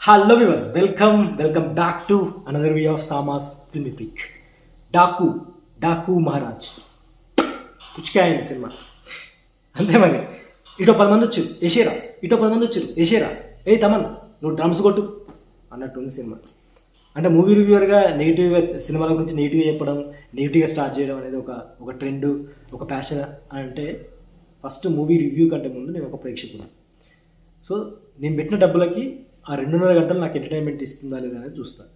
Hello viewers welcome welcome back to another way of సామాస్ film freak Daaku Daaku Maharaj పుచ్చికాయ సినిమా అంతే మరి. ఇటో పది మంది వచ్చారు. ఏషేరా ఇటో పది మంది వచ్చారు. ఏషేరా ఏ తమన్ నువ్వు డ్రమ్స్ కొట్టు అన్నట్టుంది సినిమా అంటే మూవీ రివ్యూవర్గా నెగిటివ్గా సినిమాల గురించి నెగిటివ్గా చెప్పడం నెగిటివ్గా స్టార్ట్ చేయడం అనేది ఒక ఒక ట్రెండ్ ఒక ప్యాషన్ అంటే ఫస్ట్ మూవీ రివ్యూ కంటే ముందు నేను ఒక ప్రేక్షకుడు సో నేను పెట్టిన డబ్బులకి ఆ రెండున్నర గంటలు నాకు ఎంటర్టైన్మెంట్ ఇస్తుందా లేదా అనేది చూస్తాను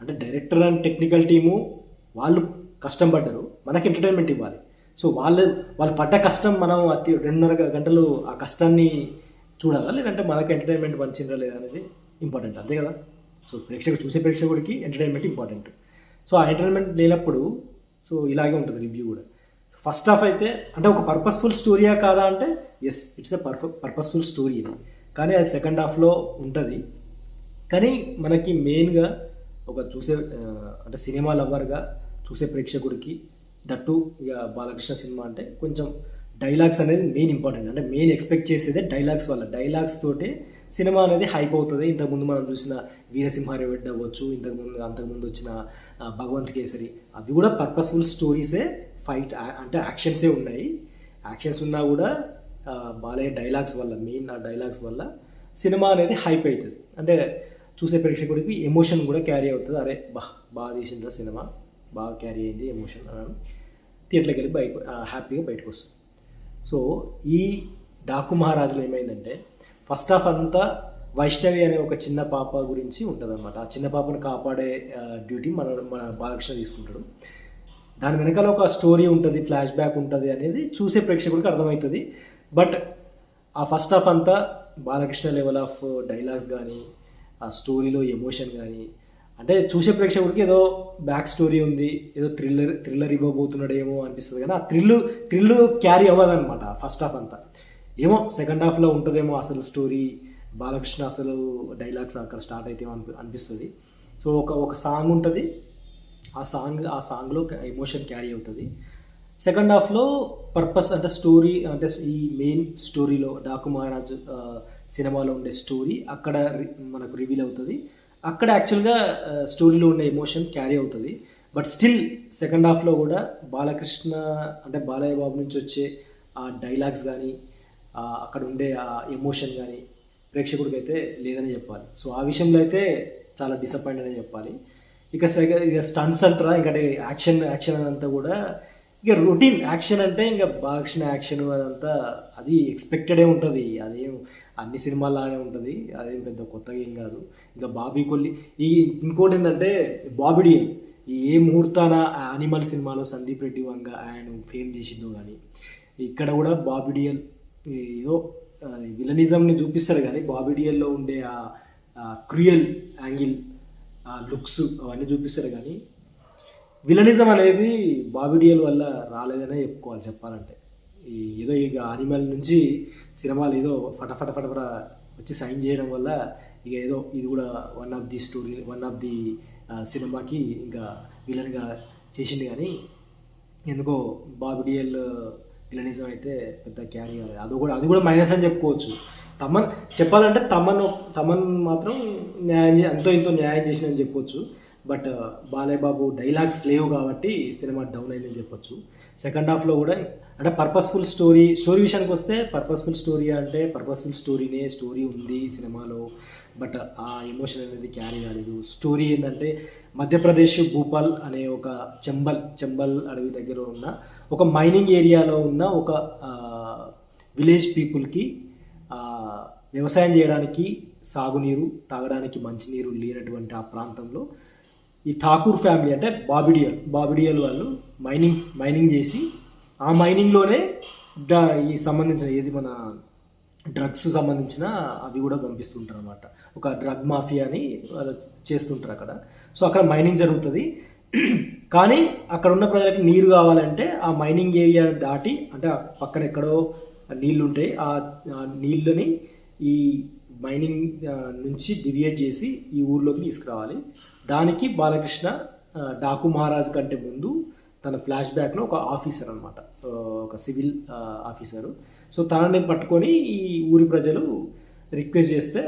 అంటే డైరెక్టర్ అండ్ టెక్నికల్ టీము వాళ్ళు కష్టం పడ్డారు. మనకి ఎంటర్టైన్మెంట్ ఇవ్వాలి. సో వాళ్ళు వాళ్ళు పడ్డ కష్టం మనం అతి రెండున్నర గంటలు ఆ కష్టాన్ని చూడాలా? లేదంటే మనకి ఎంటర్టైన్మెంట్ పంచిందా లేదా అనేది ఇంపార్టెంట్ అంతే కదా? సో ప్రేక్షకుడు చూసే ప్రేక్షకుడికి ఎంటర్టైన్మెంట్ ఇంపార్టెంట్ సో ఆ ఎంటర్టైన్మెంట్ లేనప్పుడు సో ఇలాగే ఉంటుంది రివ్యూ కూడా. ఫస్ట్ హాఫ్ అయితే అంటే ఒక పర్పస్ఫుల్ స్టోరీయా కాదా అంటే ఎస్ ఇట్స్ ఎ పర్ప పర్పస్ఫుల్ స్టోరీ ఇది. కానీ అది సెకండ్ హాఫ్లో ఉంటుంది. కానీ మనకి మెయిన్గా ఒక చూసే అంటే సినిమా లవర్గా చూసే ప్రేక్షకుడికి దట్టు ఇక బాలకృష్ణ సినిమా అంటే కొంచెం డైలాగ్స్ అనేది మెయిన్ ఇంపార్టెంట్ అంటే మెయిన్ ఎక్స్పెక్ట్ చేసేదే డైలాగ్స్ వల్ల. డైలాగ్స్ తోటే సినిమా అనేది హైప్ అవుతుంది. ఇంతకుముందు మనం చూసిన వీరసింహారెడ్డి అవ్వచ్చు ఇంతకుముందు అంతకుముందు వచ్చిన భగవంత్ కేసరి అవి కూడా పర్పస్ఫుల్ స్టోరీసే ఫైట్ అంటే యాక్షన్సే ఉన్నాయి. యాక్షన్స్ ఉన్నా కూడా బాలయ్య డైలాగ్స్ వల్ల మెయిన్ ఆ డైలాగ్స్ వల్ల సినిమా అనేది హైప్ అవుతుంది అంటే చూసే ప్రేక్షకుడికి ఎమోషన్ కూడా క్యారీ అవుతుంది. అరే బా బాగా తీసిండ్రా సినిమా బాగా క్యారీ అయింది ఎమోషన్ అని థియేటర్కి వెళ్ళి బయట హ్యాపీగా బయటకు వస్తుంది. సో ఈ డాకు మహారాజులో ఏమైందంటే ఫస్ట్ ఆఫ్ అంతా వైష్ణవి అనే ఒక చిన్న పాప గురించి ఉంటుంది ఆ చిన్న పాపను కాపాడే డ్యూటీ మన మన బాలకృష్ణ తీసుకుంటాడు. దాని వెనకాల ఒక స్టోరీ ఉంటుంది ఫ్లాష్ బ్యాక్ ఉంటుంది అనేది చూసే ప్రేక్షకుడికి అర్థమవుతుంది. బట్ ఆ ఫస్ట్ హాఫ్ అంతా బాలకృష్ణ లెవెల్ ఆఫ్ డైలాగ్స్ కానీ ఆ స్టోరీలో ఎమోషన్ కానీ అంటే చూసే ప్రేక్షకుడికి ఏదో బ్యాక్ స్టోరీ ఉంది ఏదో థ్రిల్లర్ థ్రిల్లర్ ఇవ్వబోతున్నాడేమో అనిపిస్తుంది కానీ ఆ థ్రిల్ థ్రిల్ క్యారీ అవ్వదన్నమాట ఫస్ట్ హాఫ్ అంతా. ఏమో సెకండ్ హాఫ్లో ఉంటుందేమో అసలు స్టోరీ బాలకృష్ణ అసలు డైలాగ్స్ అక్కడ స్టార్ట్ అయితే అనిపిస్తుంది. సో ఒక ఒక సాంగ్ ఉంటుంది ఆ సాంగ్ ఆ సాంగ్లో ఎమోషన్ క్యారీ అవుతుంది. సెకండ్ హాఫ్లో పర్పస్ అంటే స్టోరీ అంటే ఈ మెయిన్ స్టోరీలో డాకు మహారాజ్ సినిమాలో ఉండే స్టోరీ అక్కడ మనకు రివీల్ అవుతుంది. అక్కడ యాక్చువల్గా స్టోరీలో ఉండే ఎమోషన్ క్యారీ అవుతుంది. బట్ స్టిల్ సెకండ్ హాఫ్లో కూడా బాలకృష్ణ అంటే బాలయ్య బాబు నుంచి వచ్చే ఆ డైలాగ్స్ కానీ అక్కడ ఉండే ఆ ఎమోషన్ కానీ ప్రేక్షకుడికి అయితే లేదని చెప్పాలి. సో ఆ విషయంలో అయితే చాలా డిసప్పాయింట్ అని చెప్పాలి. ఇక సెకండ్ ఇక స్టన్స్ అంటారా ఇంకా యాక్షన్ యాక్షన్ అదంతా కూడా ఇక రొటీన్ యాక్షన్ అంటే ఇంకా బాలకృష్ణ యాక్షన్ అదంతా అది ఎక్స్పెక్టెడే ఉంటుంది. అదేం అన్ని సినిమాల్లానే ఉంటుంది. అదేం పెద్ద కొత్తగా ఏం కాదు. ఇంకా బాబీ కొల్లి ఈ ఇంకోటి ఏంటంటే బాబిడియన్ ఈ ఏ ముహూర్తాన ఆ యానిమల్ సినిమాలో సందీప్ రెడ్డి వంగ ఆయన ఫేమ్ చేసిందో కానీ ఇక్కడ కూడా బాబిడియల్ ఏదో విలనిజంని చూపిస్తారు కానీ బాబిడియల్లో ఉండే ఆ క్రియల్ యాంగిల్ ఆ లుక్స్ అవన్నీ చూపిస్తారు కానీ విలనిజం అనేది బాబిడియల్ వల్ల రాలేదనే చెప్పుకోవాలి చెప్పాలంటే. ఈ ఏదో ఇక అనిమల్ నుంచి సినిమాలు ఏదో ఫటఫట ఫటఫట వచ్చి సైన్ చేయడం వల్ల ఇక ఏదో ఇది కూడా one of the story one of the సినిమాకి ఇంకా విలన్గా చేసింది కానీ ఎందుకో బాబిడియల్ విలనిజం అయితే పెద్ద క్యారీ కాలేదు. అది కూడా అది కూడా మైనస్ అని చెప్పుకోవచ్చు. తమన్ చెప్పాలంటే తమన్ తమన్ మాత్రం న్యాయం చే- ఎంతో ఎంతో న్యాయం చేసిందని చెప్పుకోవచ్చు. బట్ బాలేబాబు డైలాగ్స్ లేవు కాబట్టి సినిమా డౌన్ అయిందని చెప్పొచ్చు. సెకండ్ హాఫ్లో కూడా అంటే పర్పస్ఫుల్ స్టోరీ స్టోరీ విషయానికి వస్తే పర్పస్ఫుల్ స్టోరీ అంటే పర్పస్ఫుల్ స్టోరీనే స్టోరీ ఉంది సినిమాలో. బట్ ఆ ఎమోషన్ అనేది క్యారీ కాలేదు. స్టోరీ ఏంటంటే మధ్యప్రదేశ్ భూపాల్ అనే ఒక చెంబల్ చెంబల్ అడవి దగ్గర ఉన్న ఒక మైనింగ్ ఏరియాలో ఉన్న ఒక విలేజ్ పీపుల్కి వ్యవసాయం చేయడానికి సాగునీరు తాగడానికి మంచినీరు లేనటువంటి ఆ ప్రాంతంలో ఈ ఠాకూర్ ఫ్యామిలీ అంటే బాబిడియల్. బాబిడియల్ వాళ్ళు మైనింగ్ మైనింగ్ చేసి ఆ మైనింగ్లోనే డ ఈ సంబంధించిన ఏది మన డ్రగ్స్ సంబంధించిన అవి కూడా పంపిస్తుంటారు అనమాట ఒక డ్రగ్ మాఫియాని వాళ్ళు చేస్తుంటారు అక్కడ. సో అక్కడ మైనింగ్ జరుగుతుంది. కానీ అక్కడ ఉన్న ప్రజలకు నీరు కావాలంటే ఆ మైనింగ్ ఏరియా దాటి అంటే పక్కన ఎక్కడో నీళ్ళు ఉంటాయి ఆ నీళ్ళని ఈ మైనింగ్ నుంచి డివియేట్ చేసి ఈ ఊర్లోకి తీసుకురావాలి. దానికి బాలకృష్ణ డాకు మహారాజ్ కంటే ముందు తన ఫ్లాష్ బ్యాక్లో ఒక ఆఫీసర్ అనమాట ఒక సివిల్ ఆఫీసరు. సో తనని పట్టుకొని ఈ ఊరి ప్రజలు రిక్వెస్ట్ చేస్తే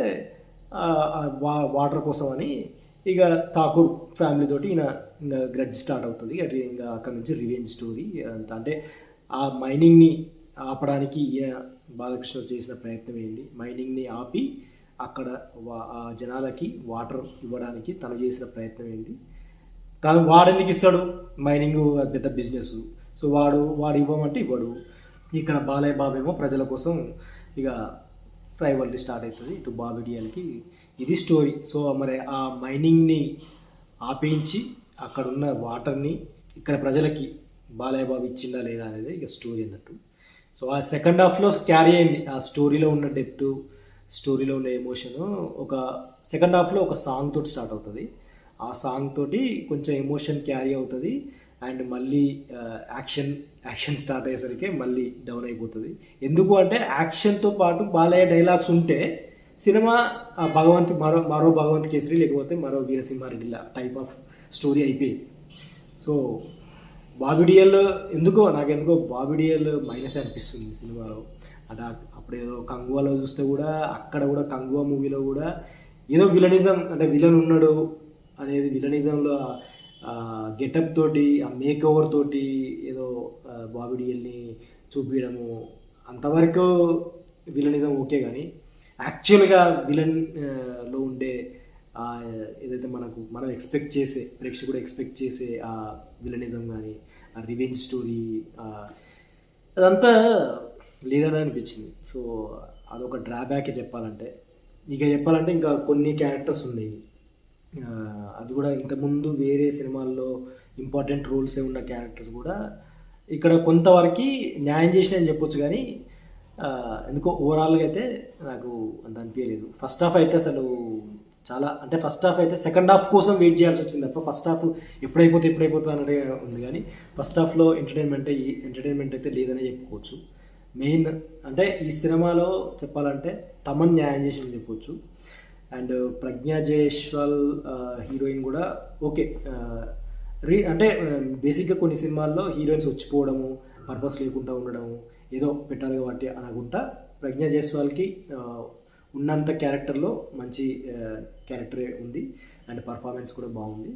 వా వాటర్ కోసం అని ఇక ఠాకూర్ ఫ్యామిలీ తోటి ఈయన ఇంకా గ్రడ్జ్ స్టార్ట్ అవుతుంది. ఇంకా అక్కడ నుంచి రివెంజ్ స్టోరీ అంత. అంటే ఆ మైనింగ్ని ఆపడానికి ఈయన బాలకృష్ణ చేసిన ప్రయత్నం ఏంది? మైనింగ్ని ఆపి అక్కడ వా- ఆ జనాలకి వాటర్ ఇవ్వడానికి తను చేసిన ప్రయత్నం ఏంటి తను వాడు ఎందుకు ఇస్తాడు? మైనింగ్ పెద్ద బిజినెస్. సో వాడు వాడు ఇవ్వమంటే ఇవ్వడు. ఇక్కడ బాలయ్య బాబేమో ప్రజల కోసం ఇక రైవల్టీ స్టార్ట్ అవుతుంది ఇటు బాబిడియల్కి ఇది స్టోరీ సో మరి ఆ మైనింగ్ని ఆపించి అక్కడ ఉన్న వాటర్ని ఇక్కడ ప్రజలకి బాలయ్య బాబు ఇచ్చిందా లేదా అనేది ఇక స్టోరీ అన్నట్టు. సో ఆ సెకండ్ హాఫ్లో క్యారీ అయింది. ఆ స్టోరీలో ఉన్న డెప్త్ స్టోరీలో ఉన్న ఎమోషన్ ఒక సెకండ్ హాఫ్లో ఒక సాంగ్ తోటి స్టార్ట్ అవుతుంది. ఆ సాంగ్ తోటి కొంచెం ఎమోషన్ క్యారీ అవుతుంది అండ్ మళ్ళీ యాక్షన్ యాక్షన్ స్టార్ట్ అయ్యేసరికి మళ్ళీ డౌన్ అయిపోతుంది. ఎందుకు అంటే యాక్షన్తో పాటు బాలయ్య డైలాగ్స్ ఉంటే సినిమా ఆ భగవంత్ మరో మరో భగవంత్ కేసరి లేకపోతే మరో వీరసింహారెడ్డిలా టైప్ ఆఫ్ స్టోరీ అయిపోయింది సో బాబిడియల్ ఎందుకో నాకు ఎందుకో బాబిడియల్ మైనస్ అనిపిస్తుంది సినిమాలో. అది అప్పుడు ఏదో కంగువాలో చూస్తే కూడా అక్కడ కూడా కంగువా మూవీలో కూడా ఏదో విలనిజం అంటే విలన్ ఉన్నాడు అనేది విలనిజంలో గెటప్ తోటి ఆ మేక్ ఓవర్ తోటి ఏదో ఆ, బాబిడియల్ని చూపించడము అంతవరకు విలనిజం ఓకే కానీ యాక్చువల్గా విలన్లో ఉండే ఏదైతే మనకు మనం ఎక్స్పెక్ట్ చేసే ప్రేక్షకుడు ఎక్స్పెక్ట్ చేసే ఆ విలనిజం కానీ ఆ రివెంజ్ స్టోరీ అదంతా లేదని అనిపించింది. సో అదొక డ్రాబ్యాకే చెప్పాలంటే. ఇక చెప్పాలంటే ఇంకా కొన్ని క్యారెక్టర్స్ ఉన్నాయి. అది కూడా ఇంతకుముందు వేరే సినిమాల్లో ఇంపార్టెంట్ రోల్సే ఉన్న క్యారెక్టర్స్ కూడా ఇక్కడ కొంతవరకు న్యాయం చేసిన అని చెప్పొచ్చు కానీ ఎందుకో ఓవరాల్గా అయితే నాకు అంత అనిపించలేదు. ఫస్ట్ హాఫ్ అయితే అసలు చాలా అంటే ఫస్ట్ హాఫ్ అయితే సెకండ్ హాఫ్ కోసం వెయిట్ చేయాల్సి వచ్చింది తప్ప ఫస్ట్ హాఫ్ ఎప్పుడైపోతే ఎప్పుడైపోతుంది అన్నట్టుగా ఉంది కానీ ఫస్ట్ హాఫ్లో ఎంటర్టైన్మెంట్ ఎంటర్టైన్మెంట్ అయితే లేదనే చెప్పుకోవచ్చు. మెయిన్ అంటే ఈ సినిమాలో చెప్పాలంటే తమన్ న్యాయం చేసింది చెప్పొచ్చు. అండ్ ప్రజ్ఞా జయేశ్వల్ హీరోయిన్ కూడా ఓకే. రీ అంటే బేసిక్గా కొన్ని సినిమాల్లో హీరోయిన్స్ వచ్చిపోవడము పర్పస్ లేకుండా ఉండడము ఏదో పెట్టాలి కాబట్టి అనుకుంటా ప్రజ్ఞా జైస్వాల్కి ఉన్నంత క్యారెక్టర్లో మంచి క్యారెక్టరే ఉంది. అండ్ పర్ఫార్మెన్స్ కూడా బాగుంది.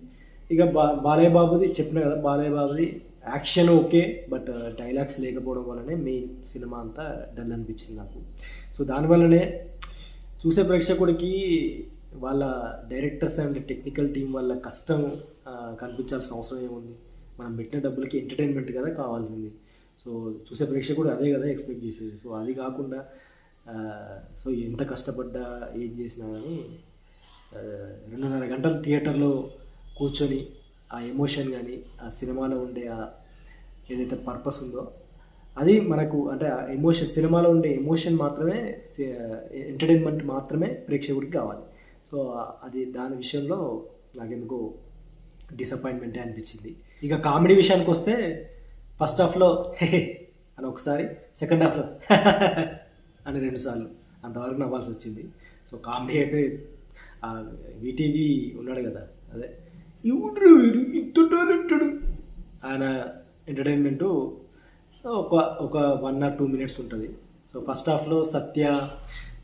ఇక బా బాలయ్య బాబుది చెప్పిన కదా బాలయ్య బాబుది యాక్షన్ ఓకే బట్ డైలాగ్స్ లేకపోవడం వల్లనే మెయిన్ సినిమా అంతా డల్ అనిపించింది నాకు. సో దానివల్లనే చూసే ప్రేక్షకుడికి వాళ్ళ డైరెక్టర్స్ అండ్ టెక్నికల్ టీం వాళ్ళ కష్టం కనిపించాల్సిన అవసరం ఏముంది? మనం పెట్టిన డబ్బులకి ఎంటర్టైన్మెంట్ కదా కావాల్సింది. సో చూసే ప్రేక్షకుడు అదే కదా ఎక్స్పెక్ట్ చేసేది. సో అది కాకుండా సో ఎంత కష్టపడ్డా ఏం చేసినా కానీ రెండున్నర గంటలు థియేటర్లో కూర్చొని ఆ ఎమోషన్ కానీ ఆ సినిమాలో ఉండే ఆ ఏదైతే పర్పస్ ఉందో అది మనకు అంటే ఆ ఎమోషన్ సినిమాలో ఉండే ఎమోషన్ మాత్రమే ఎంటర్టైన్మెంట్ మాత్రమే ప్రేక్షకుడికి కావాలి. సో అది దాని విషయంలో నాకెందుకో డిసప్పాయింట్మెంటే అనిపించింది. ఇక కామెడీ విషయానికి వస్తే ఫస్ట్ హాఫ్లో అని ఒకసారి సెకండ్ హాఫ్లో అని రెండుసార్లు అంతవరకు నవ్వాల్సి వచ్చింది. సో కామెడీ అయితే వీటీవీ ఉన్నాడు కదా అదే. ఎవడు వీడు? ఇంత టాలెంటెడ్ ఆయన ఎంటర్టైన్మెంటు ఒక ఒక వన్ ఆర్ టూ మినిట్స్ ఉంటుంది. సో ఫస్ట్ హాఫ్లో సత్య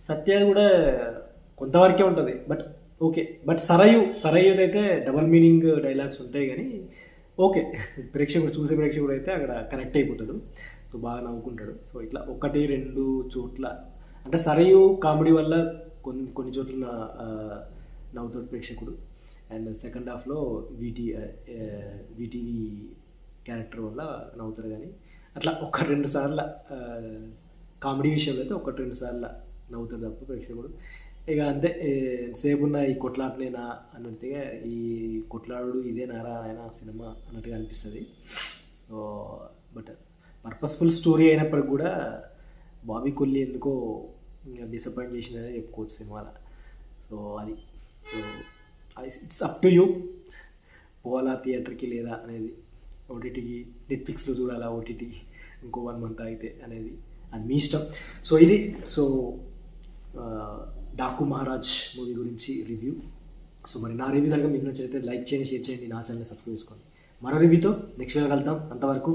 సత్య కూడా కొంతవరకే ఉంటుంది. But okay. బట్ సరయు సరయుదైతే అయితే డబల్ మీనింగ్ డైలాగ్స్ ఉంటాయి కానీ ఓకే. ప్రేక్షకుడు చూసే ప్రేక్షకుడు అయితే అక్కడ కనెక్ట్ అయిపోతాడు. సో బాగా నవ్వుకుంటాడు. సో ఇట్లా ఒకటి రెండు చోట్ల అంటే సరయు కామెడీ వల్ల కొన్ని కొన్ని చోట్ల నవ్వుతాడు ప్రేక్షకుడు. అండ్ సెకండ్ హాఫ్లో V T V T V character వల్ల నవ్వుతారు కానీ అట్లా ఒక రెండు సార్లు కామెడీ విషయంలో అయితే ఒకటి రెండు సార్లు నవ్వుతారు తప్ప ప్రేక్షకుడు. ఇక అంతే సేపు ఉన్న ఈ కొట్లాటనేనా అన్నట్టుగా ఈ కొట్లాడు ఇదే నారా ఆయన సినిమా అన్నట్టుగా అనిపిస్తుంది. బట్ పర్పస్ఫుల్ స్టోరీ అయినప్పటికి కూడా బాబీ కొల్లి ఎందుకో డిసప్పాయింట్ చేసిందనే చెప్పుకోవచ్చు సినిమాలో. సో అది. So it's up to you పోవాలా థియేటర్కి లేదా అనేది. ఓటీటీకి నెట్ఫ్లిక్స్లో చూడాలా ఓటీటీ ఇంకో వన్ మంత్ అయితే అనేది. అది మీ ఇష్టం. సో ఇది సో డాకు మహారాజ్ మూవీ గురించి రివ్యూ. సో మరి నా రివ్యూ కనుక మీకు నచ్చితే లైక్ చేయండి షేర్ చేయండి నా ఛానల్ సబ్స్క్రైబ్ చేసుకోండి. మరో రివ్యూతో నెక్స్ట్ వీడియో కలుద్దాం. అంతవరకు